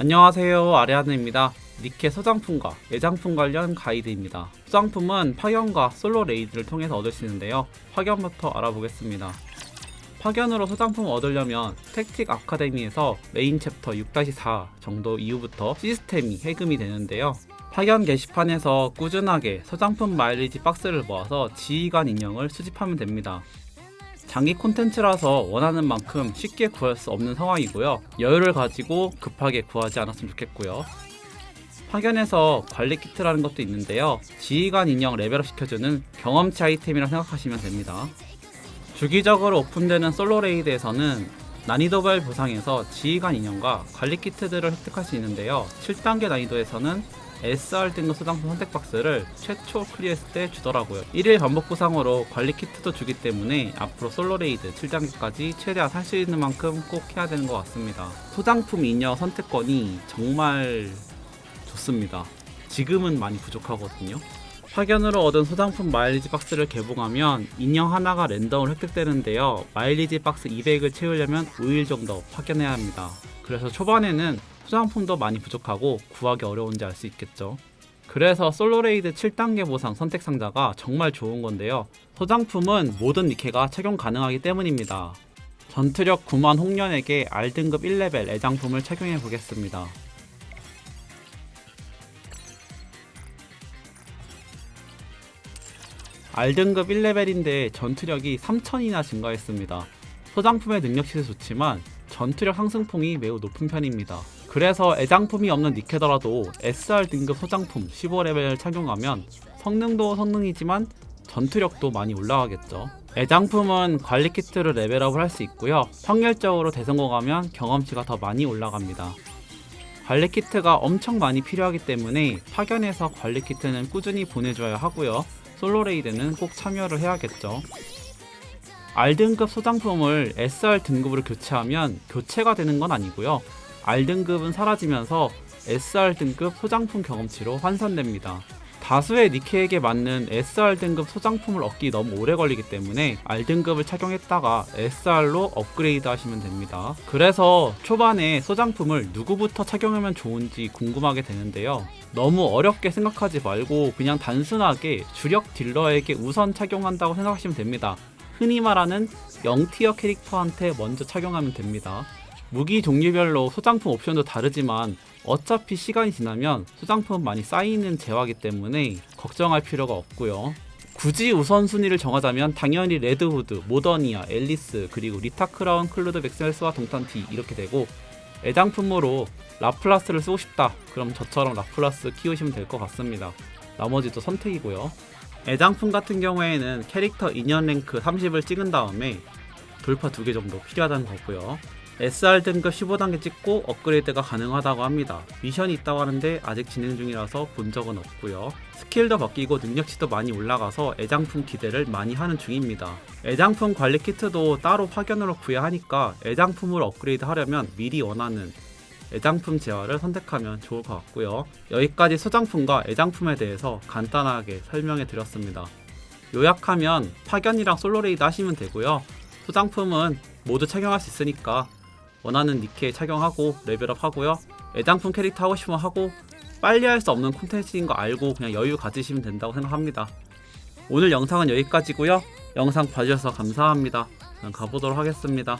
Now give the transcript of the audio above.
안녕하세요. 아리아드입니다. 니케 소장품과 애장품 관련 가이드입니다. 소장품은 파견과 솔로 레이드를 통해서 얻을 수 있는데요. 파견부터 알아보겠습니다. 파견으로 소장품을 얻으려면 택틱 아카데미에서 메인 챕터 6-4 정도 이후부터 시스템이 해금이 되는데요. 파견 게시판에서 꾸준하게 소장품 마일리지 박스를 모아서 지휘관 인형을 수집하면 됩니다 장기 콘텐츠라서 원하는 만큼 쉽게 구할 수 없는 상황이고요. 여유를 가지고 급하게 구하지 않았으면 좋겠고요. 파견에서 관리 키트라는 것도 있는데요. 지휘관 인형 레벨업 시켜주는 경험치 아이템이라 생각하시면 됩니다. 주기적으로 오픈되는 솔로 레이드에서는 난이도별 보상에서 지휘관 인형과 관리 키트들을 획득할 수 있는데요. 7단계 난이도에서는 SR 등급 소장품 선택 박스를 최초 클리어했을 때 주더라고요. 1일 반복 보상으로 관리 키트도 주기 때문에 앞으로 솔로 레이드 7단계까지 최대한 할 수 있는 만큼 꼭 해야 되는 것 같습니다. 소장품 인형 선택권이 정말 좋습니다. 지금은 많이 부족하거든요. 파견으로 얻은 소장품 마일리지 박스를 개봉하면 인형 하나가 랜덤으로 획득되는데요. 마일리지 박스 200을 채우려면 5일 정도 파견해야 합니다. 그래서 초반에는 소장품도 많이 부족하고 구하기 어려운지 알 수 있겠죠. 그래서 솔로레이드 7단계 보상 선택 상자가 정말 좋은 건데요. 소장품은 모든 니케가 착용 가능하기 때문입니다. 전투력 9만 홍련에게 R등급 1레벨 애장품을 착용해 보겠습니다. R등급 1레벨인데 전투력이 3000이나 증가했습니다. 소장품의 능력치도 좋지만 전투력 상승폭이 매우 높은 편입니다. 그래서 애장품이 없는 니케더라도 SR 등급 소장품 15레벨을 착용하면 성능도 성능이지만 전투력도 많이 올라가겠죠. 애장품은 관리 키트를 레벨업을 할 수 있고요. 확률적으로 대성공하면 경험치가 더 많이 올라갑니다. 관리 키트가 엄청 많이 필요하기 때문에 파견에서 관리 키트는 꾸준히 보내줘야 하고요. 솔로 레이드는 꼭 참여를 해야겠죠. R등급 소장품을 SR 등급으로 교체하면 교체가 되는 건 아니고요. R등급은 사라지면서 SR 등급 소장품 경험치로 환산됩니다. 다수의 니케에게 맞는 SR 등급 소장품을 얻기 너무 오래 걸리기 때문에 R등급을 착용했다가 SR로 업그레이드 하시면 됩니다. 그래서 초반에 소장품을 누구부터 착용하면 좋은지 궁금하게 되는데요. 너무 어렵게 생각하지 말고 그냥 단순하게 주력 딜러에게 우선 착용한다고 생각하시면 됩니다. 흔히 말하는 0티어 캐릭터한테 먼저 착용하면 됩니다. 무기 종류별로 소장품 옵션도 다르지만 어차피 시간이 지나면 소장품 많이 쌓이는 재화기 때문에 걱정할 필요가 없고요. 굳이 우선순위를 정하자면 당연히 레드후드, 모더니아, 앨리스, 그리고 리타크라운, 클루드 백셀스와 동탄티 이렇게 되고 애장품으로 라플라스를 쓰고 싶다. 그럼 저처럼 라플라스 키우시면 될 것 같습니다. 나머지도 선택이고요. 애장품 같은 경우에는 캐릭터 인연 랭크 30을 찍은 다음에 돌파 두개 정도 필요하다는 거고요. SR 등급 15단계 찍고 업그레이드가 가능하다고 합니다. 미션이 있다고 하는데 아직 진행 중이라서 본 적은 없고요. 스킬도 바뀌고 능력치도 많이 올라가서 애장품 기대를 많이 하는 중입니다. 애장품 관리 키트도 따로 파견으로 구해야 하니까 애장품을 업그레이드 하려면 미리 원하는 애장품 재화를 선택하면 좋을 것 같고요. 여기까지 소장품과 애장품에 대해서 간단하게 설명해 드렸습니다. 요약하면 파견이랑 솔로레이드 하시면 되고요. 소장품은 모두 착용할 수 있으니까 원하는 니케 착용하고 레벨업 하고요. 애장품 캐릭터 하고 싶으면 하고 빨리 할 수 없는 콘텐츠인 거 알고 그냥 여유 가지시면 된다고 생각합니다. 오늘 영상은 여기까지고요. 영상 봐주셔서 감사합니다. 저는 가보도록 하겠습니다.